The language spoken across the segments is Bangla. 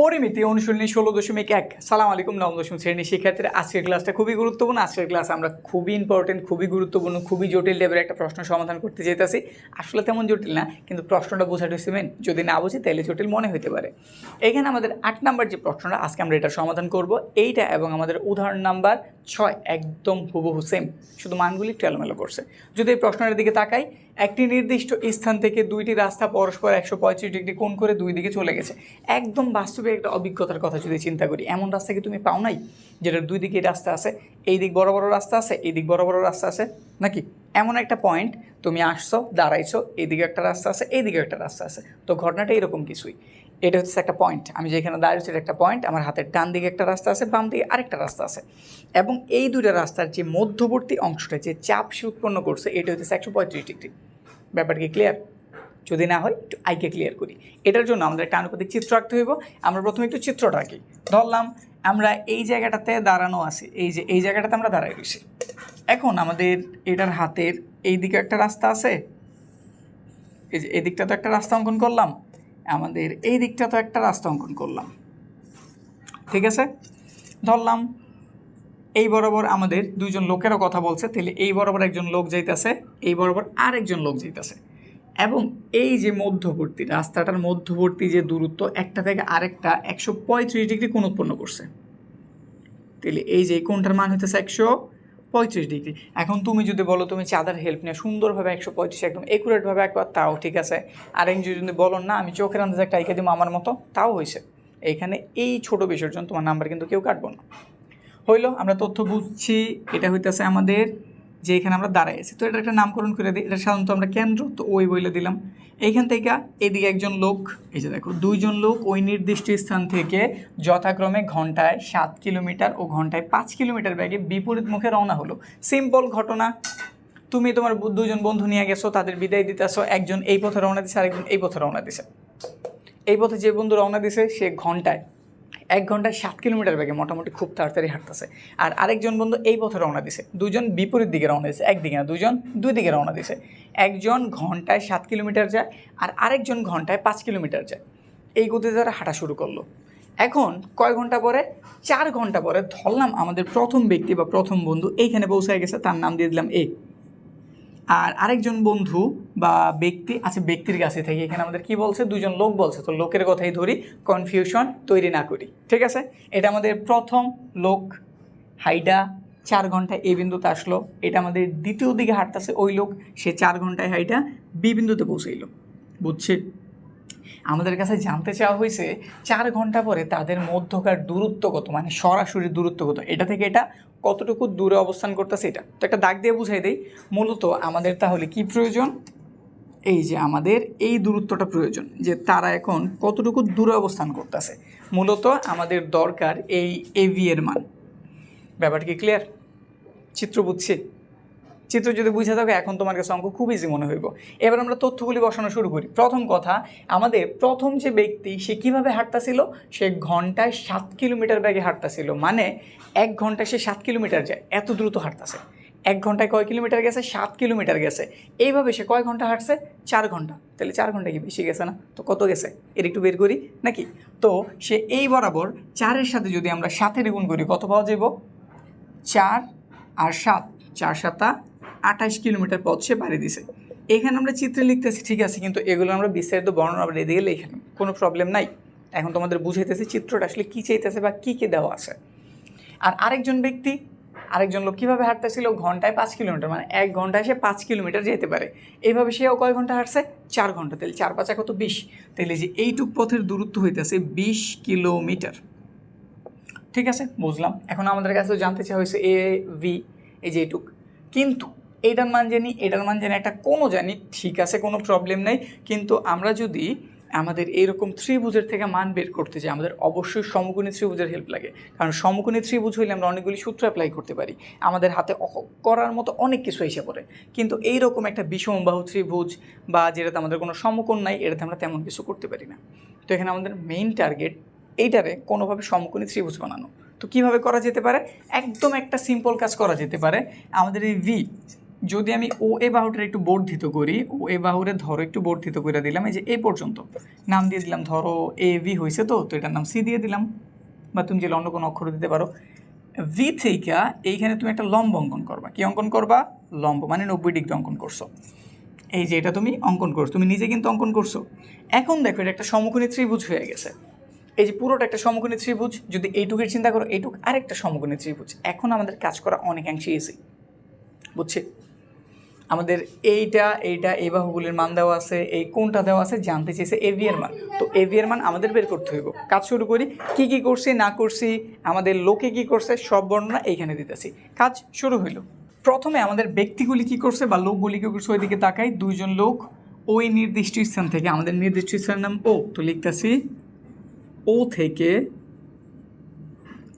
পরিমিতি অনুশীলনী ষোলো দশমিক এক। সালাম আলাইকুম, নবম দশম শ্রেণির শিক্ষার্থীরা। আজকের ক্লাসটা খুবই গুরুত্বপূর্ণ। আজকের ক্লাস আমরা খুবই ইম্পর্টেন্ট খুবই গুরুত্বপূর্ণ, খুবই জটিল লেভেলের একটা প্রশ্ন সমাধান করতে যেতেছি আসলে তেমন জটিল না, কিন্তু প্রশ্নটা বোঝাটা হচ্ছে মেন যদি না বুঝি, তাহলে জটিল মনে হতে পারে। এখানে আমাদের আট নাম্বার যে প্রশ্নটা, আজকে আমরা এটা সমাধান করব। এইটা এবং আমাদের উদাহরণ নাম্বার ছয়, একদম হুবহু সেম শুধু মানগুলি একটু এলোমেলো করছে। যদি এই প্রশ্নটার দিকে তাকাই একটি নির্দিষ্ট স্থান থেকে দুইটি রাস্তা পরস্পর একশো পঁয়ত্রিশ ডিগ্রি কোণ করে দুই দিকে চলে গেছে। একদম বাস্তবে একটা অভিজ্ঞতার কথা যদি চিন্তা করি, এমন রাস্তা কি তুমি পাও নাই? যেটার দুই দিকে রাস্তা আছে, এই দিক বড় বড় রাস্তা আছে, এই দিক বড় বড় রাস্তা আছে, নাকি? এমন একটা পয়েন্ট তুমি আসছো, দাঁড়াইছো এইদিকে একটা রাস্তা আছে এইদিকে একটা রাস্তা আছে। তো ঘটনাটা এরকম কিছুই। এটা হচ্ছে একটা পয়েন্ট আমি যেখানে দাঁড়িয়েছি এটা একটা পয়েন্ট আমার হাতের ডান দিকে একটা রাস্তা আছে, বাম দিকে আরেকটা রাস্তা আছে। এবং এই দুইটা রাস্তার যে মধ্যবর্তী অংশটা, যে চাপ সে উৎপন্ন করছে, এটা হচ্ছে একশো পঁয়ত্রিশ ডিগ্রি। ব্যাপার কি ক্লিয়ার যদি না হয়, একটু আইকে ক্লিয়ার করি। এটার জন্য আমাদের একটা আনুপাতিক চিত্র আঁকতে হইব। আমরা প্রথমে একটু চিত্রটা আঁকি। ধরলাম, আমরা এই জায়গাটাতে দাঁড়ানো আছি। এই যে, এই জায়গাটাতে আমরা দাঁড়াই রয়েছি এখন আমাদের এটার হাতের এই দিকে একটা রাস্তা আছে। এই যে এদিকটা তো একটা রাস্তা অঙ্কন করলাম। আমাদের এই দিকটা তো একটা রাস্তা অঙ্কন করলাম। ঠিক আছে? ধরলাম এই বরাবর আমাদের দুইজন লোকেরও কথা বলছে, তাহলে এই বরাবর একজন লোক যাইতেছে, এই বরাবর আর একজন লোক যাইতেছে। এবং এই যে মধ্যবর্তী, রাস্তাটার মধ্যবর্তী যে দূরত্ব, একটা থেকে আরেকটা একশো পঁয়ত্রিশ ডিগ্রি কোণ উৎপন্ন করছে। তাহলে এই যে এই কোণটার মান হইতেছে একশো পঁয়ত্রিশ ডিগ্রি। এখন তুমি যদি বলো, তুমি চাঁদার হেল্প নিয়ে সুন্দরভাবে একশো পঁয়ত্রিশ একদম একুরেটভাবে একবার, তাও ঠিক আছে। আর একজন যদি বলো, না, আমি চোখের আন্দাজে একটা আইকা দিব আমার মতো, তাও হয়েছে এখানে এই ছোট বিষয়ের জন্য তোমার নাম্বার কিন্তু কেউ কাটবো না। হইল, আমরা তথ্য বুঝছি, এটা হইতেছে আমাদের যে এখানে আমরা দাঁড়াই আছি। তো এটা একটা নামকরণ করে দিই, এটা সাধারণত আমরা কেন্দ্র, তো ওই বইলে দিলাম। এইখান থেকে এদিকে একজন লোক, এই যে দেখো, দুইজন লোক ওই নির্দিষ্ট স্থান থেকে যথাক্রমে ঘন্টায় সাত কিলোমিটার ও ঘন্টায় পাঁচ কিলোমিটার ব্যাগে বিপরীত মুখে রওনা হলো। সিম্পল ঘটনা, তুমি তোমার দুজন বন্ধু নিয়ে গেছো, তাদের বিদায় দিতেছো, একজন এই পথে রওনা দিছে, আরেকজন এই পথে রওনা দিছে। এই পথে যে বন্ধু রওনা দিছে, সে ঘন্টায় এক ঘন্টায় সাত কিলোমিটার বেগে মোটামুটি খুব তাড়াতাড়ি হাঁটতেছে। আর আরেকজন বন্ধু এই পথে রওনা দিছে। দুজন বিপরীত দিকে রওনা দিছে একদিকে না, দুজন দুই দিকে রওনা দিছে। একজন ঘন্টায় সাত কিলোমিটার যায় আর আরেকজন ঘন্টায় পাঁচ কিলোমিটার যায়। এই গতিতে তারা হাঁটা শুরু করল। এখন কয় ঘণ্টা পরে? চার ঘণ্টা পরে ধরলাম আমাদের প্রথম ব্যক্তি বা প্রথম বন্ধু এইখানে পৌঁছায় গেছে, তার নাম দিয়ে দিলাম এ। আর আরেকজন বন্ধু বা ব্যক্তি আচ্ছা ব্যক্তির কাছে থেকে এখানে আমাদের কি বলছে? দুজন লোক বলছে। তো লোকের কথাই ধরি কনফিউশন তৈরি না করি। ঠিক আছে? এটা আমাদের প্রথম লোক, হাইডা। চার ঘন্টায় এ বিন্দুতে আসলো। এটা আমাদের দ্বিতীয় দিকে হাঁটতেছে ওই লোক। সে চার ঘন্টায় হাইটা বি বিন্দুতে পৌঁছাইলো। বুঝছি? আমাদের কাছে জানতে চাওয়া হয়েছে, চার ঘণ্টা পরে তাদের মধ্যকার দূরত্ব কত মানে সরাসরি দূরত্ব কত এটা থেকে এটা কতটুকু দূরে অবস্থান করতেছে এটা? তো একটা দাগ দিয়ে বুঝাই দেই। মূলত আমাদের তাহলে কি প্রয়োজন? এই যে আমাদের এই দূরত্বটা প্রয়োজন, যে তারা এখন কতটুকু দূরে অবস্থান করতেছে। মূলত আমাদের দরকার এই এভি এর মান। ব্যাপারটা কি ক্লিয়ার চিত্র বুঝছি চিত্র যদি বুঝে থাকে, এখন তোমার কাছে অঙ্ক খুব ইজি মনে হইব। এবার আমরা তথ্যগুলি বসানো শুরু করি। প্রথম কথা, আমাদের প্রথম যে ব্যক্তি, সে কীভাবে হাঁটতাছিল? সে ঘন্টায় সাত কিলোমিটার ব্যাগে হাঁটতাছিল। মানে এক ঘন্টায় সে সাত কিলোমিটার যায়, এত দ্রুত হাঁটতাছে। এক ঘন্টায় কয় কিলোমিটার গেছে? সাত কিলোমিটার গেছে। এইভাবে সে কয় ঘণ্টা হাঁটছে? চার ঘণ্টা। তাহলে চার ঘণ্টা কি বেশি গেছে না? তো কত গেছে? এর একটু বের করি, নাকি? তো সে এই বরাবর চারের সাথে যদি আমরা সাতের গুণ করি, কত পাওয়া যাব চার আর সাত, চার সাতা আঠাশ কিলোমিটার পথ সে বাড়ি দিছে। এখানে আমরা চিত্রে লিখতেছি, ঠিক আছে, কিন্তু এগুলো আমরা বিস্তারিত বর্ণনা আমরা এদিকে লিখে কোনো প্রবলেম নাই। এখন তোমাদের বুঝাইতেছি চিত্রটা আসলে কী চাইতেছে বা কী কী দেওয়া আছে। আর আরেকজন ব্যক্তি, আরেকজন লোক কীভাবে হাঁটতেছিল? ঘন্টায় পাঁচ কিলোমিটার মানে এক ঘন্টায় সে পাঁচ কিলোমিটার যেতে পারে। এইভাবে সেও কয় ঘণ্টা হাঁটছে? চার ঘণ্টা। তাহলে চার পাঁচা কত বিশ? তাহলে যে এইটুক পথের দূরত্ব হইতেছে বিশ কিলোমিটার। ঠিক আছে, বুঝলাম। এখন আমাদের কাছে জানতে চাওয়া হয়েছে এ ভি এই যে এইটুক। কিন্তু এইটার মান জানি, এটার মান জানি, একটা কোনো জানি ঠিক আছে, কোনো প্রবলেম নেই। কিন্তু আমরা যদি আমাদের এরকম ত্রিভুজের থেকে মান বের করতে চাই আমাদের অবশ্যই সমকোণী ত্রিভুজের হেল্প লাগে। কারণ সমকোণী ত্রিভুজ হইলে আমরা অনেকগুলি সূত্র অ্যাপ্লাই করতে পারি। আমাদের হাতে করার মতো অনেক কিছু এসে পড়ে। কিন্তু এইরকম একটা বিষমবাহু ত্রিভুজ বা যেটাতে আমাদের কোনো সমকোণ নাই, এটাতে আমরা তেমন কিছু করতে পারি না। তো এখানে আমাদের মেইন টার্গেট এইটারে কোনোভাবে সমকোণী ত্রিভুজ বানানো। তো কীভাবে করা যেতে পারে? একদম একটা সিম্পল কাজ করা যেতে পারে। আমাদের এই ভি যদি আমি ও এ বাহুটার একটু বর্ধিত করি, ও এ বাহুরে ধরো একটু বর্ধিত করে দিলাম, এই যে এ পর্যন্ত। নাম দিয়ে দিলাম, ধরো এ ভি হয়েছে তো তো এটার নাম সি দিয়ে দিলাম। বা তুমি যে অন্য কোনো অক্ষর দিতে পারো। ভি থেকে এইখানে তুমি একটা লম্ব অঙ্কন করবা। কি অঙ্কন করবা? লম্ব মানে নব্বই ডিগ্রি অঙ্কন করছ। এই যে এটা তুমি অঙ্কন করছ, তুমি নিজে কিন্তু অঙ্কন করছ। এখন দেখো, এটা একটা সমকোণী ত্রিভুজ হয়ে গেছে। এই যে পুরোটা একটা সমকোণী ত্রিভুজ, যদি এইটুকের চিন্তা করো, এইটুক আরেকটা সমকোণী ত্রিভুজ। এখন আমাদের কাজ করা অনেকাংশে ইজি বুঝছে? আমাদের এইটা এইটা, এই বাহুগুলির মান দেওয়া আছে, এই কোনটা দেওয়া আছে, জানতে চেয়েছে এভি এর মান। তো এভি এর মান আমাদের বের করতে হইব। কাজ শুরু করি, কি কি করছি, না করছি, আমাদের লোকে কি করছে, সব বর্ণনা এইখানে দিতেছি। কাজ শুরু হইল। প্রথমে আমাদের ব্যক্তিগুলি কি করছে বা লোকগুলি কি করছে, ওইদিকে তাকাই। দুইজন লোক ওই নির্দিষ্ট স্থান থেকে, আমাদের নির্দিষ্ট স্থানের নাম ও, তো লিখতেছি, ও থেকে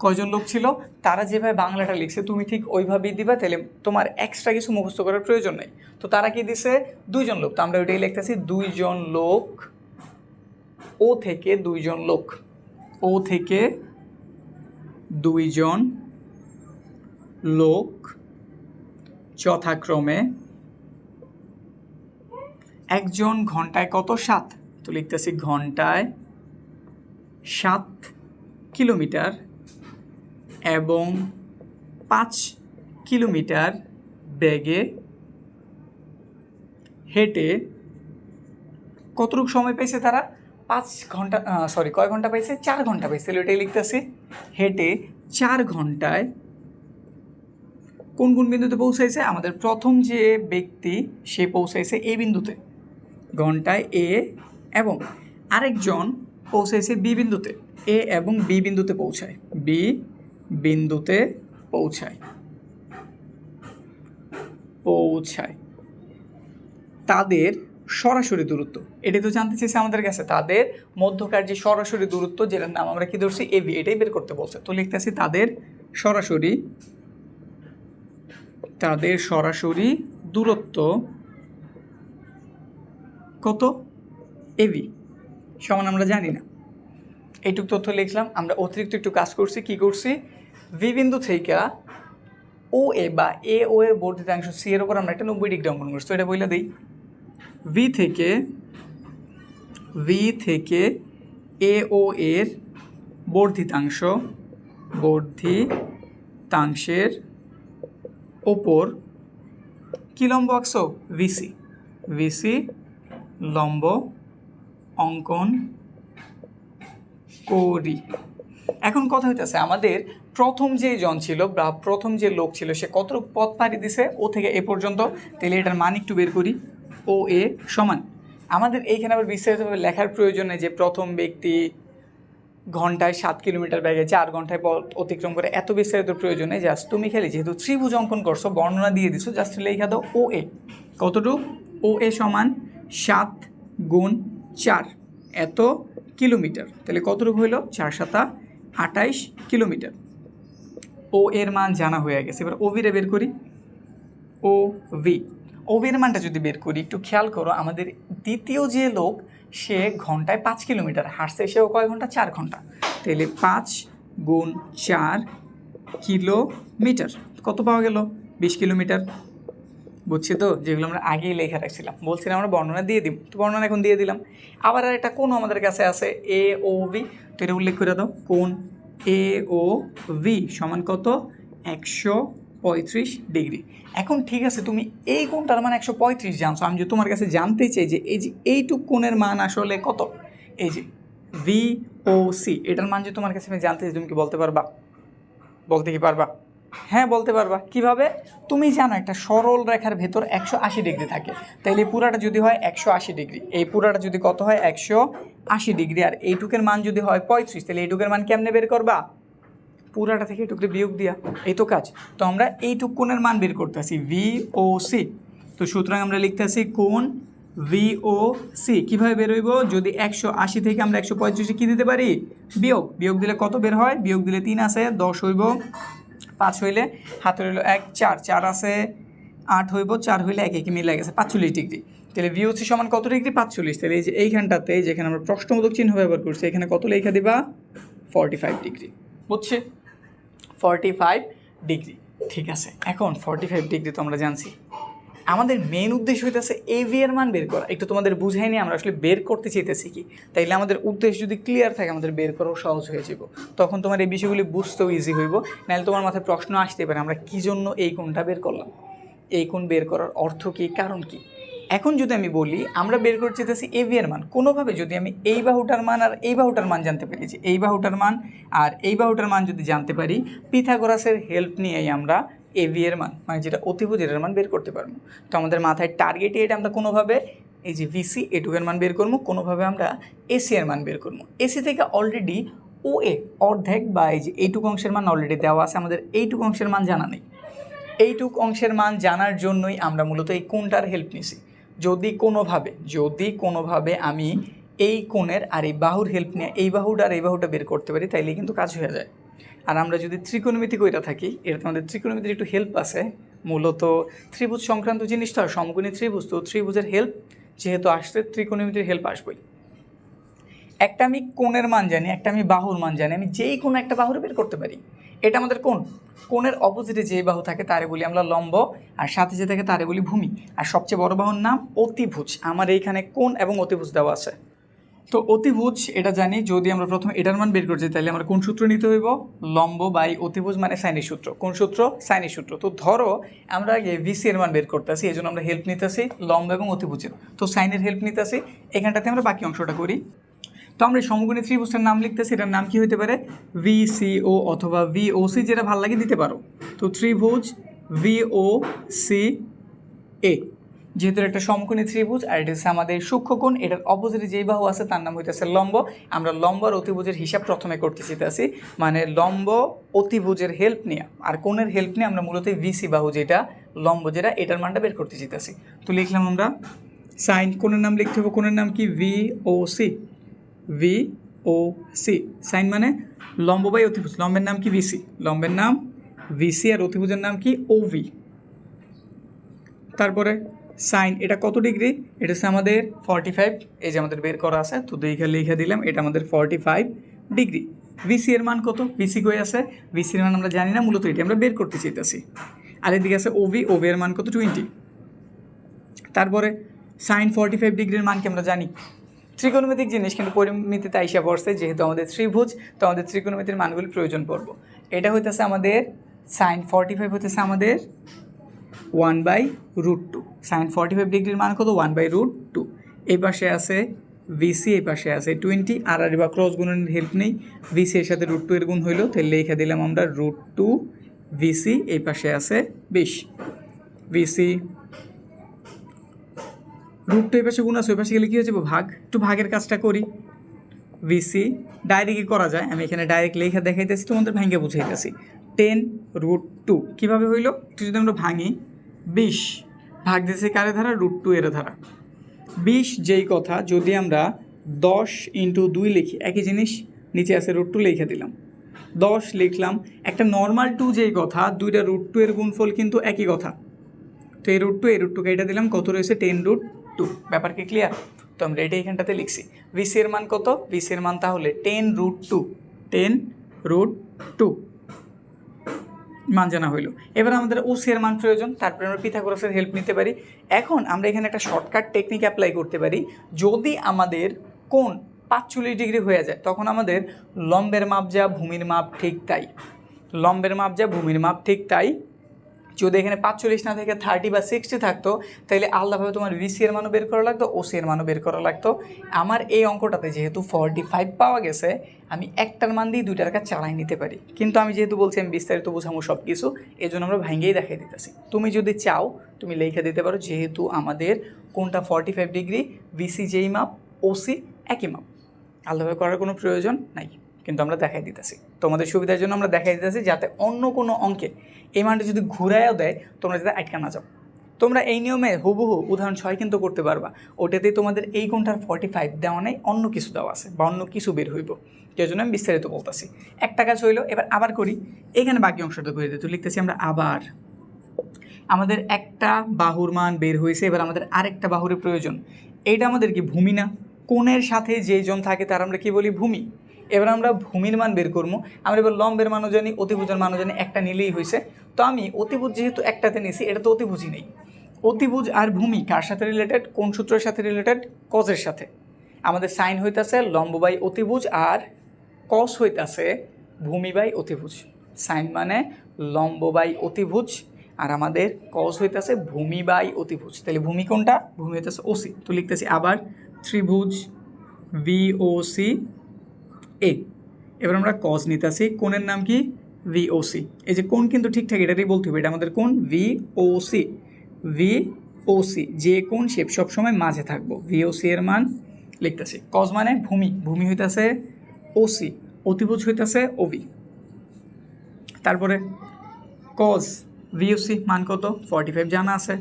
কয়জন লোক ছিল? তারা যেভাবে বাংলাটা লিখছে, তুমি ঠিক ওইভাবেই দিবা, তাহলে তোমার এক্সট্রা কিছু মুখস্থ করার প্রয়োজন নেই। তো তারা কি দিছে? দুইজন লোক। তো আমরা ওইটাই লিখতেছি, দুইজন লোক, ও থেকে দুইজন লোক। ও থেকে দুইজন লোক যথাক্রমে একজন ঘন্টায় কত? সাত। তো লিখতেছি ঘন্টায় সাত কিলোমিটার। এবং পাঁচ কিলোমিটার বেগে হেঁটে কতটুকু সময় পেয়েছে তারা? পাঁচ ঘণ্টা সরি কয় ঘণ্টা পাইছে চার ঘণ্টা তাহলে ওইটাই লিখতেছি। হেঁটে চার ঘন্টায় কোন কোন বিন্দুতে পৌঁছাইছে আমাদের প্রথম যে ব্যক্তি, সে পৌঁছাইছে এ বিন্দুতে। ঘন্টায় এ এবং আরেকজন পৌঁছাইছে বি বিন্দুতে। এ এবং বি বিন্দুতে পৌঁছায়। বি বিন্দুতে পৌঁছায়। পৌঁছায়। তাদের সরাসরি দূরত্ব। এটাই তো জানতে চেয়েছে আমাদের কাছে। তাদের মধ্যকার যে সরাসরি দূরত্ব, যেটার নাম আমরা কি ধরছি? এবি এটাই বের করতে বলছে। তো লিখতেছি তাদের সরাসরি তাদের সরাসরি দূরত্ব কত? এবি সমান আমরা জানি না। এইটুক তথ্য লিখলাম। আমরা অতিরিক্ত একটু কাজ করছি। কি করছি? ভি বিন্দু থেকে ও এ বা এ, ও এর বর্ধিতাংশ সি এর উপর আমরা একটা নব্বই ডিগ্রি অঙ্কন করছি, তো এটা বলে দিই। ভি থেকে ভি থেকে এ, ও এর বর্ধিতাংশ, বর্ধিতাংশের ওপর কি লম্ব আঁকছো ভিসি ভিসি লম্ব অঙ্কন করি। এখন কথা হইতেছে আমাদের প্রথম যে জন ছিল বা প্রথম যে লোক ছিল, সে কতটুকু পথ পাড়ি দিছে? ও থেকে এ পর্যন্ত। তাহলে এটার মান একটু বের করি। ও, এ সমান। আমাদের এইখানে আবার বিস্তারিতভাবে লেখার প্রয়োজন যে প্রথম ব্যক্তি ঘন্টায় সাত কিলোমিটার ব্যাগে চার ঘন্টায় পথ অতিক্রম করে, এত বিস্তারিত প্রয়োজন জাস্ট তুমি খেলে যেহেতু ত্রিভুজ অঙ্কন করছ, বর্ণনা দিয়ে দিছো জাস্ট লেখা দাও ও, এ। কতটুক? ও, এ সমান সাত গুণ চার। এত কিলোমিটার। তাহলে কতটুকু হইল? চার সাতা আটাইশ কিলোমিটার। ও এর মান জানা হয়ে গেছে। এবার ওভিরে বের করি। ও ভি। ওভির মানটা যদি বের করি, একটু খেয়াল করো, আমাদের দ্বিতীয় যে লোক, সে ঘন্টায় পাঁচ কিলোমিটার, হাঁটছে সেও কয় ঘণ্টা? চার ঘণ্টা। তাহলে পাঁচ গুণ চার কিলোমিটার। কত পাওয়া গেল? বিশ কিলোমিটার। বুঝছি তো? যেগুলো আমরা আগেই লেখা রাখছিলাম। বলছিলাম আমরা বর্ণনা দিয়ে দিব তো বর্ণনা এখন দিয়ে দিলাম। আবার আর একটা কোন আমাদের কাছে আছে, এ, ও বি তো এটা উল্লেখ করে দাও। কোন এ ও ভি সমান কত? একশো পঁয়ত্রিশ ডিগ্রি। এখন ঠিক আছে, তুমি এই কোনটার মান একশো পঁয়ত্রিশ জানছো। আমি যে তোমার কাছে জানতে চাই যে এই যে এইটুক কোণের মান আসলে কত? এই যে ভি ও সি এটার মান যে তোমার কাছে আমি জানতে চাই, তুমি কি বলতে পারবা? বলতে কি পারবা? হ্যাঁ বলতে পারবা। কীভাবে? তুমি জানো একটা সরল রেখার ভেতর একশো আশি ডিগ্রি থাকে। তাইলে পুরাটা যদি হয় একশো আশি ডিগ্রি। এই পুরাটা যদি কত হয়? একশো আশি ডিগ্রি। আর এইটুকের মান যদি হয় পঁয়ত্রিশ তাহলে এইটুকের মান কেমনে বের করবা? পুরাটা থেকে এটুকরে বিয়োগ দিয়া। এই তো কাজ। তো আমরা এইটুক কোণের মান বের করতে করতেছি ভি ও সি তো সুতরাং আমরা লিখতে লিখতেছি কোণ ভি ও সি কীভাবে বের হইব? যদি একশো আশি থেকে আমরা একশো পঁয়ত্রিশে কী দিতে পারি? বিয়োগ। বিয়োগ দিলে কত বের হয়? বিয়োগ দিলে তিন আছে, দশ হইব। পাঁচ হইলে হাতে হইল এক, চার চার আছে, আট হইব, চার হইলে এক, একে মিলে গেছে, পাঁচচল্লিশ ডিগ্রি। তাহলে ভিওসি সমান কত ডিগ্রি? পাঁচচল্লিশ। তাহলে এই যে এইখানটাতে যেখানে আমরা প্রশ্নবোধক চিহ্ন ব্যবহার করছি, এখানে কত লেখা দিবা? Forty five degree. বুঝছে? Forty five degree. ঠিক আছে। এখন ফর্টি ফাইভ ডিগ্রি তো আমরা জানছি। আমাদের মেন উদ্দেশ্য হইতেছে এভি এর মান বের করা। একটু তোমাদের বুঝাই নিয়ে আমরা আসলে বের করতে চাইতেছি কি? তাইলে আমাদের উদ্দেশ্য যদি ক্লিয়ার থাকে, আমাদের বের করাও সহজ হয়ে যাব তখন তোমার এই বিষয়গুলি বুঝতেও ইজি হইব। নাহলে তোমার মাথায় প্রশ্ন আসতে পারে, আমরা কী জন্য এই কোণটা বের করলাম? এই কোণ বের করার অর্থ কী? কারণ কী? এখন যদি আমি বলি, আমরা বের করতে চাইতেছি এভি এর মান। কোনোভাবে যদি আমি এই বাহুটার মান আর এই বাহুটার মান জানতে পারি, যে এই বাহুটার মান আর এই বাহুটার মান যদি জানতে পারি পিথাগোরাসের হেল্প নিয়েই আমরা এভি এর মান মানে যেটা অতিভুজের মান বের করতে পারব। তো আমাদের মাথায় টার্গেটে এটা আমরা কোনোভাবে, এই যে ভিসি এটুকের মান বের করব, কোনোভাবে আমরা এসি এর মান বের করব। এসি থেকে অলরেডি ও এ অর্ধেক বা এই যে এইটুক অংশের মান অলরেডি দেওয়া আছে, আমাদের এইটুক অংশের মান জানা নেই। এইটুক অংশের মান জানার জন্যই আমরা মূলত এই কোনটার হেল্প নিছি। যদি কোনোভাবে যদি কোনোভাবে আমি এই কোণের আর এই বাহুর হেল্প নিয়ে, এই বাহুটা আর এই বাহুটা বের করতে পারি তাইলে কিন্তু কাজ হয়ে যায়। আর আমরা যদি ত্রিকোণমিতি কইরা থাকি এটাতে আমাদের ত্রিকোণমিতির একটু হেল্প আছে। মূলত ত্রিভুজ সংক্রান্ত জিনিস তো আর সমকোণী ত্রিভুজ, তো ত্রিভুজের হেল্প যেহেতু আসতে ত্রিকোণমিতির হেল্প আসবেই। একটা আমি কোণের মান জানি, একটা আমি বাহুর মান জানি, আমি যেই কোনো একটা বাহুর বের করতে পারি, এটা আমাদের কোণ। কোণের অপোজিটে যে বাহু থাকে, তারে বলি আমরা লম্ব, আর সাথে যে থাকে, তারে বলি ভূমি। আর সবচেয়ে বড় বাহুর নাম অতিভুজ। আমার এইখানে কোণ এবং অতিভুজ দেওয়া আছে। তো অতিভুজ, এটা জানি, যদি আমরা প্রথমে এটার মান বের করছি তাহলে আমরা কোন সূত্র নিতে হইব? লম্ব বাই অতিভুজ মানে সাইনের সূত্র। কোন সূত্র? সাইনের সূত্র। তো ধরো, আমরা ভিসি এর মান বের করতেছি, এই জন্য আমরা হেল্প নিতেছি লম্ব এবং অতিভুজের। তো সাইনের হেল্প নিতেছি, এখানটাতে আমরা বাকি অংশটা করি। তো আমরা এই সমকোণী ত্রিভুজের নাম লিখতেছি, এটার নাম কি হতে পারে? ভিসিও অথবা ভিওসি যেটা ভালো লাগে দিতে পারো। তো ত্রিভুজ ভিও সি এ যেহেতু একটা সমকোণী ত্রিভুজ আর এটা হচ্ছে আমাদের সূক্ষ্মকোণ, এটার অপোজিটে যেই বাহু আছে তার নাম হইতেছে লম্ব। আমরা লম্ব আর অতিভুজের হিসাব প্রথমে করতে চাইতেছি মানে লম্ব অতিভুজের হেল্প নিয়ে। আর কোণের হেল্প নিয়ে আমরা মূলত ভিসি বাহু যেটা, লম্ব যেটা, এটার মানটা বের করতে চাইতেছি। তো লিখলাম আমরা সাইন কোণের নাম লিখতে হবে, কোণের নাম কি? V O C V O C sine মানে লম্ব বাই অতিভুজ, লম্বের নাম কি? ভিসি লম্বের নাম ভিসি আর অতিভুজের নাম কি? ওভি তারপরে সাইন, এটা কত ডিগ্রি? এটা হচ্ছে আমাদের ফর্টি ফাইভ এই যে আমাদের বের করা আছে, তো দেখে লিখে দিলাম, এটা আমাদের ফর্টি ফাইভ ডিগ্রি ভিসি এর মান কত? ভিসি কই আছে? ভিসি এর মান আমরা জানি না, মূলত এটি আমরা বের করতে চাইতেছি। আর এদিকে আছে ওভি ওভি এর মান কত? টোয়েন্টি তারপরে সাইন ফর্টি ফাইভ ডিগ্রির মান কি আমরা জানি। ত্রিকোণমিতিক জিনিস, কিন্তু পরিমিতিতে আইসা পড়ছে, যেহেতু আমাদের ত্রিভুজ, তো আমাদের ত্রিকোণমিতির মানগুলি প্রয়োজন পড়ব। এটা হইতেছে আমাদের সাইন ফর্টি ফাইভ হইতেছে আমাদের one by root two. Sine forty five ডিগ্রির মান কত? One by root two. এই পাশে আছে ভিসি এই পাশে আছে টোয়েন্টি আর আর বা ক্রস গুণনের হেল্প নেই। ভিসি এর সাথে রুট টু এর গুণ হইল, তাহলে লিখে দিলাম আমরা রুট টু ভিসি এই পাশে আছে বিশ। ভিসি রুট টু এই পাশে গুণ আছে, ওই পাশে গেলে কী হয়ে যাবে? ভাগ। একটু ভাগের কাজটা করি। ভিসি ডাইরেক্টই করা যায়। আমি এখানে ডাইরেক্ট লেখা দেখাইতেছি, তোমাদের ভাঙ্গে বুঝাইতেছি। টেন রুট টু কীভাবে হইল? একটু যদি আমরা ভাঙি বিশ ভাগ দিয়েছি কারে ধারা? রুট টু এর ধারা। বিশ যেই কথা, যদি আমরা দশ ইন্টু দুই লিখি, একই জিনিস নিচে আছে রুট টু লিখে দিলাম। দশ লিখলাম, একটা নর্মাল টু যেই কথা, দুইটা রুট টু এর গুণফল কিন্তু একই কথা। তো এই রুট টু, এই রুট টু কেটে দিলাম, কত রয়েছে? Ten root two. ব্যাপার কি ক্লিয়ার তো আমরা এটা এখানটাতে লিখছি। এর মান কত? এর মান তাহলে ten root two. Ten root two. মান জানা হইল। এবার আমাদের উসের মান প্রয়োজন, তারপরে আমরা পিথাগোরাসের হেল্প নিতে পারি। এখন আমরা এখানে একটা শর্টকাট টেকনিক অ্যাপ্লাই করতে পারি। যদি আমাদের কোন পাঁচচল্লিশ ডিগ্রি হয়ে যায়, তখন আমাদের লম্বের মাপ যা, ভূমির মাপ ঠিক তাই। লম্বের মাপ যা, ভূমির মাপ ঠিক তাই। যদি এখানে পাঁচচল্লিশ না থেকে থার্টি বা সিক্সটি থাকতো তাহলে আলাদাভাবে তোমার ভিসি এর মানও বের করা লাগতো ওসি এর মানও বের করা লাগতো। আমার এই অঙ্কটাতে যেহেতু ফর্টি ফাইভ পাওয়া গেছে, আমি একটার মান দিয়ে দুইটার কাজ চালাই নিতে পারি। কিন্তু আমি যেহেতু বলছি, আমি বিস্তারিত বোঝাবো সব কিছু এই জন্য আমরা ভেঙেই দেখাই দিতেছি। তুমি যদি চাও, তুমি লেখা দিতে পারো, যেহেতু আমাদের কোনটা ফর্টি ফাইভ ডিগ্রি ভিসি যেই মাপ ওসি একই মাপ। আলাদাভাবে করার কোনো প্রয়োজন নাই। কিন্তু আমরা দেখাই দিতেছি। তোমাদের সুবিধার জন্য আমরা দেখাই দিতেছি যাতে অন্য কোনো অঙ্কে এই মানটা যদি ঘুরাইও দেয়, তোমরা যাতে আটকা না যাও। তোমরা এই নিয়মে হুবহু উদাহরণ ছয় কিন্তু করতে পারবা। ওটাতেই তোমাদের এই কোনটার ফর্টি ফাইভ দেওয়া নেই, অন্য কিছু দেওয়া আছে বা অন্য কিছু বের হইব। সেই জন্য আমি বিস্তারিত বলতেছি। একটা কাজ হইল, এবার আবার করি। এখানে বাকি অংশটা করে দিতে লিখতেছি আমরা আবার। আমাদের একটা বাহুর মান বের হয়েছে এবার আমাদের আরেকটা বাহুরের প্রয়োজন। এইটা আমাদের কি ভূমি না? কোণের সাথে যে জন থাকে, তার আমরা কি বলি? ভূমি। এবার আমরা ভূমির মান বের করব। আমরা এবার লম্বের মানও জানি, অতিভুজের মানও জানি, একটা নিলেই হয়েছে। তো আমি অতিভুজ যেহেতু একটাতে নিয়েছি এটা তো অতিভুজই নেই। অতিভুজ আর ভূমি কার সাথে রিলেটেড কোন সূত্রের সাথে রিলেটেড কজের সাথে। আমাদের সাইন হইতাছে লম্ব বাই অতিভুজ আর কস হইতাছে ভূমি বাই অতিভুজ। সাইন মানে লম্ব বাই অতিভুজ আর আমাদের কস হইতাছে ভূমি বাই অতিভুজ। তাহলে ভূমি কোনটা? ভূমি হইতাছে ওসি তো লিখতেছি আবার ত্রিভুজ ভিওসি এ এবার আমরা কজ নিতেছি কোণের নাম কি? ভিওসি এই যে কোণ কিন্তু ঠিকঠাক এটারই বলতে হবে, এটা আমাদের কোণ ভিওসি ভিওসি যে কোণ শেপ সবসময় মাঝে থাকব ভিওসি এর মান লিখতেছি। কজ মানে ভূমি ভূমি হইতাছে ওসি অতিভুজ হইতাছে ওভি তারপরে কজ ভিওসি মান কত? ফর্টি ফাইভ জানা আছে।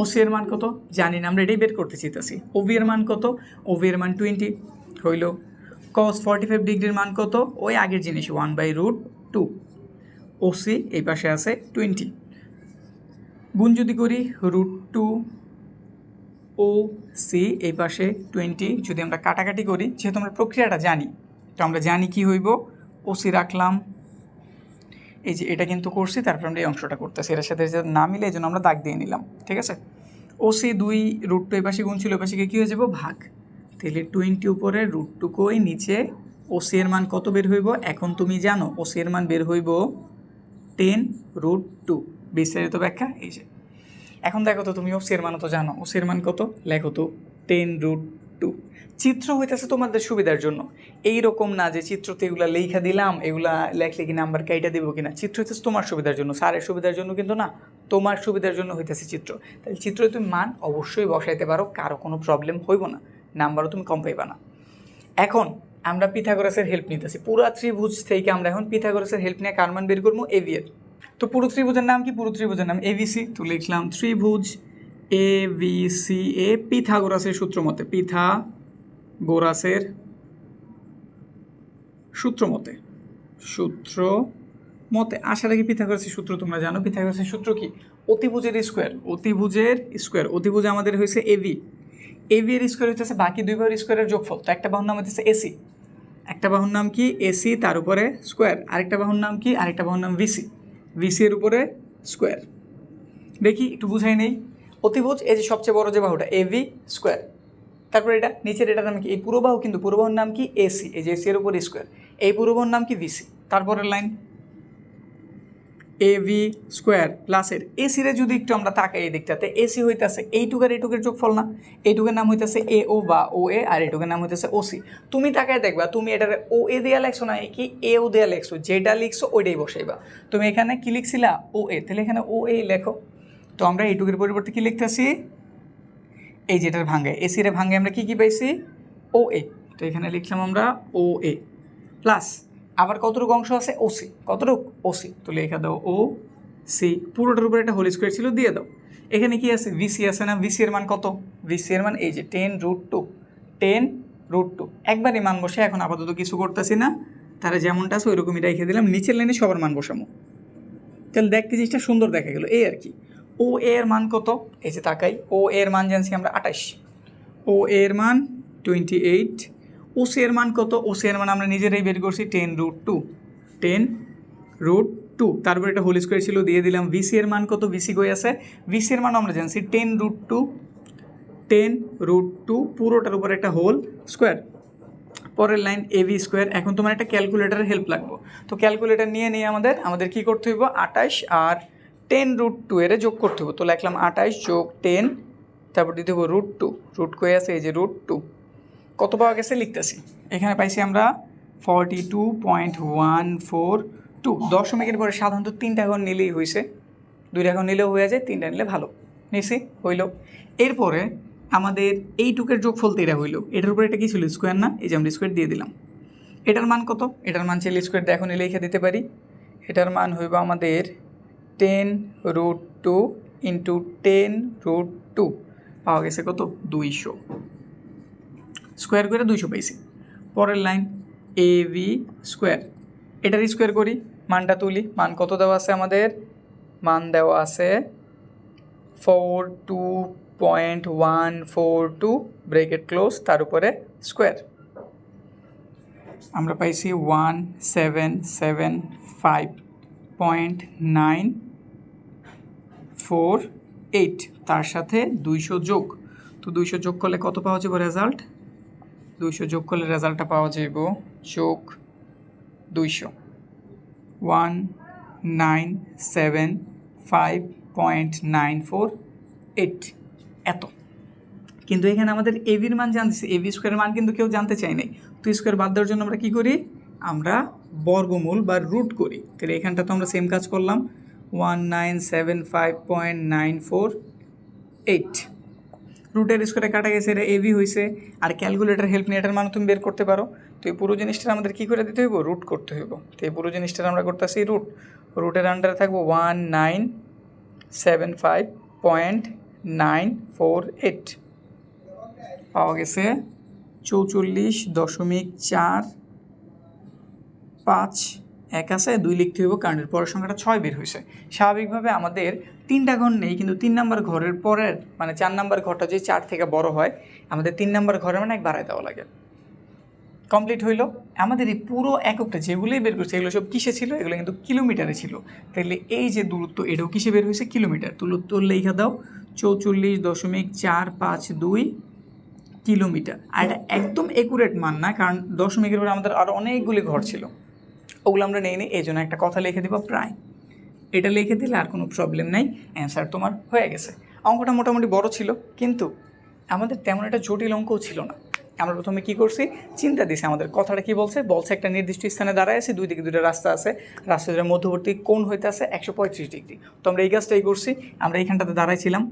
ওসি এর মান কত? জানি না, আমরা এটাই বের করতে চাইতেছি। ওভি এর মান কত? ওভি এর মান টোয়েন্টি হইল কস ফর্টি ফাইভ ডিগ্রির মান কত? ওই আগের জিনিস one by root two OC এই পাশে আছে টোয়েন্টি গুণ যদি করি রুট টু ও সি এই পাশে টোয়েন্টি যদি আমরা কাটাকাটি করি, যেহেতু আমরা প্রক্রিয়াটা জানি, তো আমরা জানি কি হইব? ওসি রাখলাম। এই যে এটা কিন্তু করছি, তারপর আমরা এই অংশটা করতেছি। এটার সাথে না মিলে এই জন্য আমরা দাগ দিয়ে নিলাম। ঠিক আছে? ওসি দুই রুট টু এই পাশে গুণ ছিল, এই পাশে কী হয়ে যাব? ভাগ। তাহলে টোয়েন্টি উপরে রুট নিচে ওসি এর মান কত বের হইব? এখন তুমি জানো ওসি এর মান বের হইব টেন রুট টু বিস্তারিত ব্যাখ্যা, এই যে। এখন দেখো তো তুমি ওসি এর মান তো জানো। ওসি এর মান কত? লেখো তো টেন রুট টু চিত্র হইতেছে তোমাদের সুবিধার জন্য। এই রকম না যে চিত্রতে এগুলা লেখা দিলাম, এগুলা লেখলে কি নাম্বার কাইটা দিব কিনা? চিত্র হইতেছে তোমার সুবিধার জন্য। স্যারের সুবিধার জন্য কিন্তু না, তোমার সুবিধার জন্য হইতেছে চিত্র। তাহলে চিত্রে তুমি মান অবশ্যই বসাইতে পারো, কারও কোনো প্রবলেম হইব না। নাম্বারও তুমি কম পাইবা না। এখন আমরা পিথাগোরাসের হেল্প নিতেছি। পুরো ত্রিভুজ থেকে আমরা এখন পিথাগোরাসের হেল্প নিয়ে কার মান বের করব এভিএর। তো পুরো ত্রিভুজের নাম কি? পুরো ত্রিভুজের নাম এভিসি। তো লিখলাম ত্রিভুজ এ ভি সি এ পিথাগোরাসের সূত্র মতে পিথা গোরাসের সূত্র মতে সূত্র মতে, আশা রাখি পিথাগোরাসের সূত্র তোমরা জানো। পিথাগোরাসের সূত্র কি? অতিভুজের স্কোয়ার অতিভুজের স্কোয়ার অতিভুজ আমাদের হয়েছে এভি। এভি এর স্কোয়ার হচ্ছে বাকি দুই বাহুর স্কোয়ারের যোগফল। তো একটা বাহুর নাম হচ্ছে এসি একটা বাহুর নাম কি এসি তার উপরে স্কোয়ার আরেকটা বাহুর নাম কি, আরেকটা বাহুর নাম ভিসি ভিসি এর উপরে স্কোয়ার দেখি, একটু বুঝাই নেই। অতিভুজ, এই যে সবচেয়ে বড় যে বাহুটা এভি স্কোয়ার তারপরে এটা, নিচের এটার নাম কি? এই পুরো বাহু কিন্তু পুরো বাহুর নাম কি এসি এই যে এসি এর উপর স্কোয়ার এই পুরো বাহুর নাম কি ভিসি তারপরের লাইন এ ভি স্কোয়ার প্লাসের এসিরে যদি একটু আমরা তাকাই এই দিকটাতে এসি হইতেছে এইটুকের এইটুকের যোগফল না? এইটুকের নাম হইতেছে এ ও বা ও এ আর এইটুকের নাম হইতেছে ওসি তুমি তাকায় দেখবা, তুমি এটার ও এ দেয়া লেখছো না কি এ ও দেয়া লেখছো, যেটা লিখছো ওইটাই বসাইবা। তুমি এখানে কি লিখছিলা? ও এ তাহলে এখানে ও এ লেখো। তো আমরা এইটুকের পরিবর্তে কি লিখতেছি? এই যেটার ভাঙ্গে এসিরে ভাঙ্গে আমরা কি কি পাইছি? ও এ তো এখানে লিখলাম আমরা ও এ প্লাস আবার কতটুকু অংশ আছে? ওসি কতটুকু? ওসি তো লেখা দাও ও সি পুরোটার উপরে একটা হোল স্কোয়ার ছিল, দিয়ে দাও। এখানে কি আছে? ভিসি আছে না? ভিসি এর মান কত? ভিসি এর মান এই যে ten root two ten root two একবারই মান বসে, এখন আপাতত কিছু করতেছি না। তারা যেমনটা আছে, ওইরকমই রেখে দিলাম। নিচের লাইনে সবার মান বসামো। তাহলে দেখতে জিনিসটা সুন্দর দেখা গেল। এই আর কি। ও এর মান কত? এই যে তাকাই। ও এর মান জানছি আমরা আঠাশ। ও এর মান টোয়েন্টি এইট ও সি এর মান কত? ও সি এর মান আমরা নিজেরাই বের করছি ten root two ten root two তারপর এটা হোল স্কোয়ার ছিল, দিয়ে দিলাম ভিসি এর মান কত? ভিসি কই আছে? ভিসি এর মান আমরা জানছি ten root two ten root two পুরোটার উপর একটা হোল স্কোয়ার পরের লাইন এভি স্কোয়ার এখন তোমার একটা ক্যালকুলেটারের হেল্প লাগবো। তো ক্যালকুলেটার নিয়ে নিয়ে আমাদের আমাদের কি করতে হইব? আঠাশ আর টেন রুট টু এর যোগ করতে হবে তো লিখলাম আঠাশ যোগ টেন তারপর দিতে হবে রুট টু রুট কয়ে আছে? এই যে রুট টু কত পাওয়া গেছে লিখতেছি? এখানে পাইছি আমরা forty two point one four two দশমিকের পরে সাধারণত তিনটা ঘর নিলেই হয়েছে দুইটা ঘর নিলেও হয়ে যায়, তিনটা নিলে ভালো। নিছি, হইল। এরপরে আমাদের এইটুকের যোগফল তো এটা হইল। এটার উপরে এটা কি ছিল? স্কোয়ার না? এই যে আমরা স্কোয়ার দিয়ে দিলাম। এটার মান কত? এটার মান চাইলে স্কোয়ারটা এখন লিখে দিতে পারি। এটার মান হইব আমাদের ten root two into ten root two পাওয়া গেছে কত? দুইশো। স্কোয়ার করে দুইশো পাইছি। পরের লাইন, এ ভি স্কোয়ার। এটার স্কোয়ার করি, মানটা তুলি। মান কত দেওয়া আছে আমাদের? মান দেওয়া আছে four two point one four two bracket close, তার উপরে স্কোয়ার। আমরা পাইছি one seven seven five point nine four eight তার সাথে দুইশো যোগ। তো দুইশো যোগ করলে কত পাওয়া যাবে রেজাল্ট দুইশো যোগ করলে রেজাল্টটা পাওয়া যাব যোগ দুইশো। One, nine, seven, five point nine four eight. এত। কিন্তু এখানে আমাদের এভির মান জানতেছে। এভি স্কোয়ারের মান কিন্তু কেউ জানতে চায় নাই। তো স্কোয়ার বাদ দেওয়ার জন্য আমরা কী করি? আমরা বর্গমূল বা রুট করি। তাহলে এখানটা তো আমরা সেম কাজ করলাম। One, nine, seven, five point nine four eight. রুটের স্কোয়ারে কাটা গেছে, এটা এভি হয়েছে আর ক্যালকুলেটার হেল্প নিয়ে এটার মান তুমি বের করতে পারো। তো এই পুরো জিনিসটা আমাদের কী করে দিতে হইব? রুট করতে হইব। তো এই পুরো জিনিসটা আমরা করতেছি রুট। রুটের আন্ডারে থাকব one nine seven five point nine four eight পাওয়া গেছে চৌচল্লিশ দশমিক চার পাঁচ। এক আছে, দুই লিখতে হইব, কারণ এর পরের সংখ্যাটা ছয় বের হয়েছে স্বাভাবিকভাবে আমাদের তিনটা ঘর নেই, কিন্তু তিন নাম্বার ঘরের পরের মানে চার নাম্বার ঘরটা যে চার থেকে বড় হয়, আমাদের তিন নাম্বার ঘরের মানে এক বাড়ায় দেওয়া লাগে। কমপ্লিট হইল। আমাদের এই পুরো এককটা যেগুলোই বের করছে, এগুলো সব কিসে ছিল? এগুলো কিন্তু কিলোমিটারে ছিল। তাহলে এই যে দূরত্ব, এটাও কিসে বের হয়েছে? কিলোমিটার। দূরত্ব লেখা দাও, চৌচল্লিশ দশমিক চার পাঁচ দুই কিলোমিটার। আর এটা একদম একুরেট মান না, কারণ দশমিকের পরে আমাদের আরও অনেকগুলি ঘর ছিল। ওগুলো আমরা নেই নিই এই জন্য একটা কথা লিখে দিব প্রায়। এটা লিখে দিলে আর কোনো প্রবলেম নাই। অ্যান্সার তোমার হয়ে গেছে। অঙ্কটা মোটামুটি বড় ছিল, কিন্তু আমাদের তেমন একটা জটিল অঙ্কও ছিল না। আমরা প্রথমে কি করছি? চিন্তা দিছি আমাদের কথাটা কি বলছে? বলছে একটা নির্দিষ্ট স্থানে দাঁড়ায় আছে, দুই দিকে দুটো রাস্তা আছে। রাস্তা দুটোর মধ্যবর্তী কোণ হইতে আছে একশো পঁয়ত্রিশ ডিগ্রি। তো আমরা এই কাজটাই করছি। আমরা এইখানটাতে দাঁড়াইছিলাম।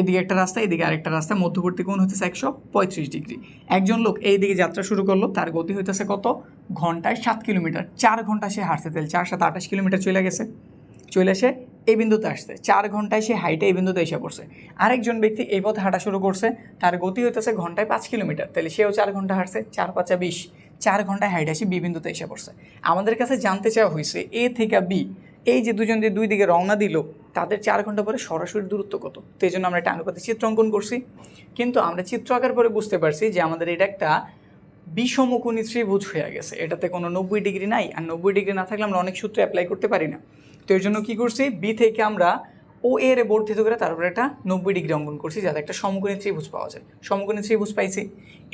এদিকে একটা রাস্তা, এদিকে আরেকটা রাস্তা, মধ্যবর্তী কোণ হইতেছে একশো পঁয়ত্রিশ ডিগ্রি। একজন লোক এই দিকে যাত্রা শুরু করল, তার গতি হইতেছে কত? ঘন্টায় সাত কিলোমিটার। চার ঘণ্টা সে হাঁটতে তাহলে চার সাত আঠাশ কিলোমিটার চলে গেছে। চলে এসে এই বিন্দুতে আসছে। চার ঘন্টায় সে হাইটে এই বিন্দুতে এসে পড়ছে। আরেকজন ব্যক্তি এই পথে হাঁটা শুরু করছে। তার গতি হইতেছে ঘন্টায় পাঁচ কিলোমিটার। তাহলে সেও চার ঘণ্টা হাঁটছে, চার পাঁচা বিশ। চার ঘন্টায় হাইটে এসে বি বিন্দুতে এসে পড়ছে। আমাদের কাছে জানতে চাওয়া হয়েছে এ থেকে বি। এই যে দুজন যে দুই দিকে রওনা দিল, তাদের চার ঘণ্টা পরে সরাসরি দূরত্ব কত? তো এই জন্য আমরা একটা আনুপাতিক চিত্র অঙ্কন করছি। কিন্তু আমরা চিত্র আঁকার পরে বুঝতে পারছি যে আমাদের এটা একটা বিষমকোণী ত্রিভুজ হয়ে গেছে। এটাতে কোনো নব্বই ডিগ্রি নাই। আর নব্বই ডিগ্রি না থাকলে আমরা অনেক সূত্র অ্যাপ্লাই করতে পারি না। তো এর জন্য কী করছি? বি থেকে আমরা ও এর বর্ধিত করে তারপরে একটা নব্বই ডিগ্রি অঙ্কন করছি, যাতে একটা সমকোণী ত্রিভুজ পাওয়া যায়। সমকোণী ত্রিভুজ পাইছি।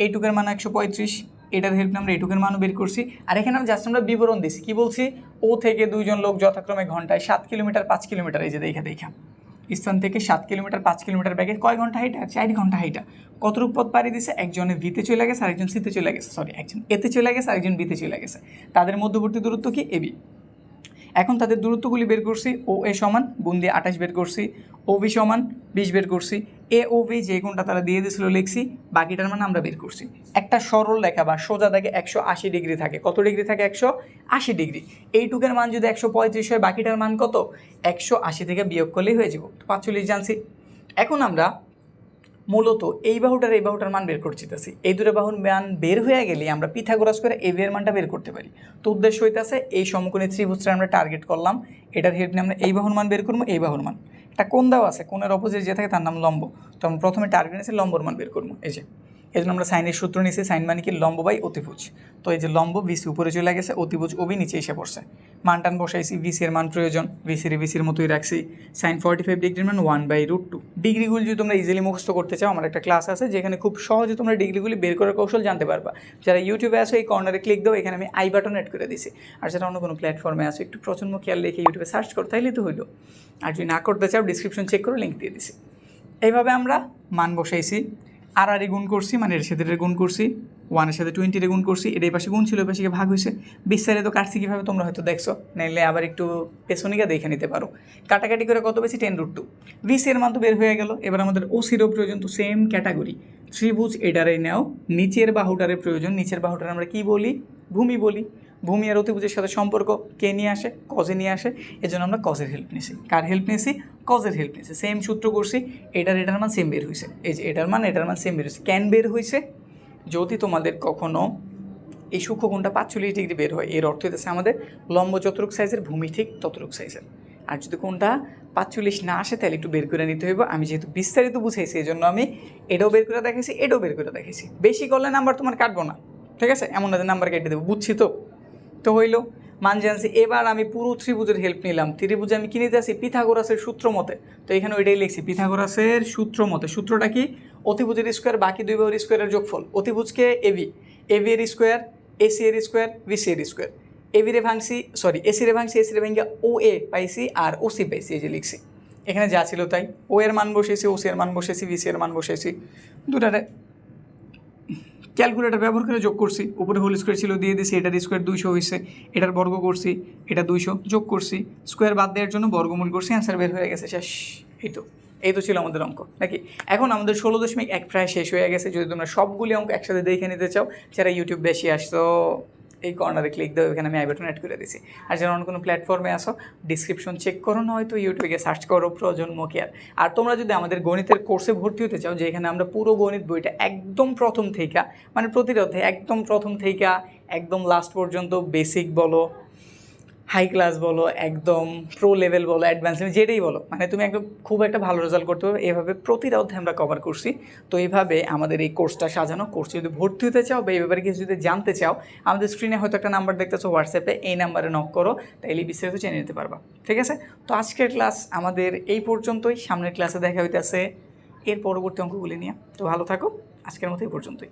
এইটুকের মান একশো পঁয়ত্রিশ, এটার হেল্প আমরা এইটুকের মানও বের করছি। আর এখানে আমরা জাস্ট আমরা বিবরণ দিছি। কি বলছি? ও থেকে দুইজন লোক যথাক্রমে ঘন্টায় সাত কিলোমিটার, পাঁচ কিলোমিটার, এই যে দেখা দেখা। স্থান থেকে সাত কিলোমিটার, পাঁচ কিলোমিটার ব্যাগে কয় ঘণ্টা হাইটা? চার ঘণ্টা হাইটা। কতটুকু পথ পাড়ি দিছে? একজনে ভিতে চলে গেছে, আরেকজন সিতে চলে গেছে। সরি একজন এতে চলে গেছে, আরেকজন বিতে চলে গেছে। তাদের মধ্যবর্তী দূরত্ব কি? এবি এখন তাদের দূরত্বগুলি বের করছি, ও এ সমান, গুণ দিয়ে আঠাশ বের করছি, ও বি সমান, বিশ বের করছি, এ, ও, বি যে কোনটা তারা দিয়ে দিয়েছিল লিখছি, বাকিটার মানে আমরা বের করছি। একটা সরল রেখা বা সোজা থাকে একশো আশি ডিগ্রি থাকে। কত ডিগ্রি থাকে? একশো আশি ডিগ্রি। এইটুকের মান যদি একশো পঁয়ত্রিশ হয়, বাকিটার মান কত? একশো আশি থেকে বিয়োগ করলেই হয়ে যাব। পাঁচচল্লিশ জানছি। এখন আমরা মূলত এই বাহুটার এই বাহুটার মান বের করছিতেছি। এই দুটো বাহুর মান বের হয়ে গেলে আমরা পিথাগোরাস করে এই বিয়ের মানটা বের করতে পারি। তো উদ্দেশ্য হইতেছে এই সমকোণী ত্রিভুজটা আমরা টার্গেট করলাম। এটার হেড নিয়ে আমরা এই বাহুর মান বের করব, এই বাহুর মান। একটা কোন দেওয়া আছে? কোনের অপোজিট যে থাকে তার নাম লম্ব। তো আমরা প্রথমে টার্গেট নিয়েছি লম্বর মান বের করব। এই যে। এই জন্য আমরা সাইনের সূত্র নিয়েছি, সাইন মানে কি লম্ব বাই অতিভুজ। তো এই যে লম্ব ভিসি উপরে চলে গেছে, অতিভুজ ওবি নিচে এসে পড়ছে। মান টান বসাইছি, ভিসি এর মান প্রয়োজন ভিসির ভিসির মতোই রাখছি। সাইন ফর্টি ফাইভ ডিগ্রির মান ওয়ান বাই রুট টু ডিগ্রিগুলি যদি তোমরা ইজিলি মুখস্থ করতে চাও, আমার একটা ক্লাস আছে, যেখানে খুব সহজে তোমরা ডিগ্রিগুলি বের করার কৌশল জানতে পারবা। যারা ইউটিউবে আসো এই কর্নারে ক্লিক দাও, এখানে আমি আই বাটন এড করে দিছি। আর যারা অন্য কোনো প্ল্যাটফর্মে আসো একটু প্রচণ্ড খেয়াল রেখে ইউটিউবে সার্চ করো, তাইলে তো হইল। আর যদি না করতে চাও ডিসক্রিপশন চেক করে লিঙ্ক দিয়ে দিছি। এইভাবে আমরা মান বসাইছি। আর আর গুণ করছি মানে এর সাথে গুণ করছি ওয়ানের সাথে টোয়েন্টির গুণ করছি এটা পাশে গুণ ছিল পাশে ভাগ হয়েছে। বিস্তারিত কাটছি কীভাবে তোমরা হয়তো দেখছ, নাইলে আবার একটু পেছনিকা দেখে নিতে পারো। কাটাকাটি করে কত বেশি টেন রুট টু বিসি এর মান তো বের হয়ে গেল, এবার আমাদের ও সিরো প্রয়োজন তো সেম ক্যাটাগরি ত্রিভুজ এটারে নেও, নিচের বাহুটারে প্রয়োজন, নিচের বাহুটারে আমরা কি বলি? ভূমি বলি। ভূমি আর অতিভুজের সাথে সম্পর্ক কে নিয়ে আসে? কজে নিয়ে আসে। এজন্য আমরা কজের হেল্প নিয়েছি কার হেল্প নিয়েছি কজের হেল্প নিয়েছি সেম সূত্র করছি, এটার এটার মান সেম বের হয়েছে এই যে এটার মান এটার মান সেম বের হয়েছে ক্যান বের হয়েছে যদি তোমাদের কখনো এই সূক্ষ্মকোণটা পাঁচচল্লিশ ডিগ্রি বের হয়, এর অর্থ হইতেছে আমাদের লম্ব যতটুক সাইজের ভূমি ঠিক ততটুক সাইজের আর যদি কোনটা পাঁচচল্লিশ না আসে, তাহলে একটু বের করে নিতে হইব। আমি যেহেতু বিস্তারিত বুঝাইছি এই জন্য আমি এটাও বের করে দেখেছি এটাও বের করে দেখেছি বেশি করলে নাম্বার তোমার কাটবো না। ঠিক আছে? এমন না নাম্বার কেটে দেবো। বুঝছি তো? তো হইল। মান জানছি, এবার আমি পুরো ত্রিভুজের হেল্প নিলাম। ত্রিভুজে আমি কিনে আসি? পিথাগোরাসের সূত্র মতে। তো এখানে ওইটাই লিখছি, পিথাগোরাসের সূত্র মতে। সূত্রটা কি? অতিভুজের স্কোয়ার বাকি দুই বাহুর স্কোয়ারের যোগফল। অতিভুজকে এবি এবি এর স্কোয়ার এসি এর স্কোয়ার বিসি এর স্কোয়ার এবি রে ভাঙছি সরি এসি রে ভাঙছি এসি রে ভাঙ্গা ও এ পাইছি আর ও সি পাইছি, এই যে লিখছি। এখানে যা ছিল তাই। ও এর মান বসেছি ওসি এর মান বসেছি বিসি এর মান বসেছি দুটারে ক্যালকুলেটর ব্যবহার করে যোগ করছি। উপরে হোল স্কোয়ার ছিল, দিয়ে দিছি, এটার স্কোয়ার দুইশো হয়েছে এটার বর্গ করছি, এটা দুইশো, যোগ করছি স্কোয়ার বাদ দেওয়ার জন্য বর্গমূল করছি অ্যান্সার বের হয়ে গেছে, শেষ, এই তো এই তো ছিল আমাদের অঙ্ক, নাকি? এখন আমাদের ষোলো দশমিক এক প্রায় শেষ হয়ে গেছে, যদি তোমরা সবগুলি অঙ্ক একসাথে দেখে নিতে চাও, যারা ইউটিউব বেশি আসতো এই কর্নারে ক্লিক দাও, এখানে আমি আই বাটন অ্যাড করে দিছি আর যারা অন্য কোনো প্ল্যাটফর্মে আসো ডিসক্রিপশন চেক করো না হয়তো ইউটিউবে সার্চ করো, প্রজন্ম কেয়ার আর তোমরা যদি আমাদের গণিতের কোর্সে ভর্তি হতে চাও, যেখানে আমরা পুরো গণিত বইটা একদম প্রথম থেকে মানে প্রতিরোধে একদম প্রথম থেকে একদম লাস্ট পর্যন্ত বেসিক বলো হাই ক্লাস বলো, একদম প্রো লেভেল বলো অ্যাডভান্স লেভেল যেটাই বলো মানে তুমি একদম খুব একটা ভালো রেজাল্ট করতে পারবে। এভাবে প্রতিটা অধ্যায় আমরা কভার করছি। তো এইভাবে আমাদের এই কোর্সটা সাজানো কোর্সে যদি ভর্তি হতে চাও বা এই ব্যাপারে কিছু যদি জানতে চাও, আমাদের স্ক্রিনে হয়তো একটা নাম্বার দেখতেছো হোয়াটসঅ্যাপে এই নাম্বারে নক করো, তাইলে বিস্তারিত জেনে নিতে পারবা। ঠিক আছে? তো আজকের ক্লাস আমাদের এই পর্যন্তই। সামনের ক্লাসে দেখা হইতেছে। এর পরবর্তী অঙ্কগুলি নিয়ে। তো ভালো থাকো। আজকের মতো এই পর্যন্তই।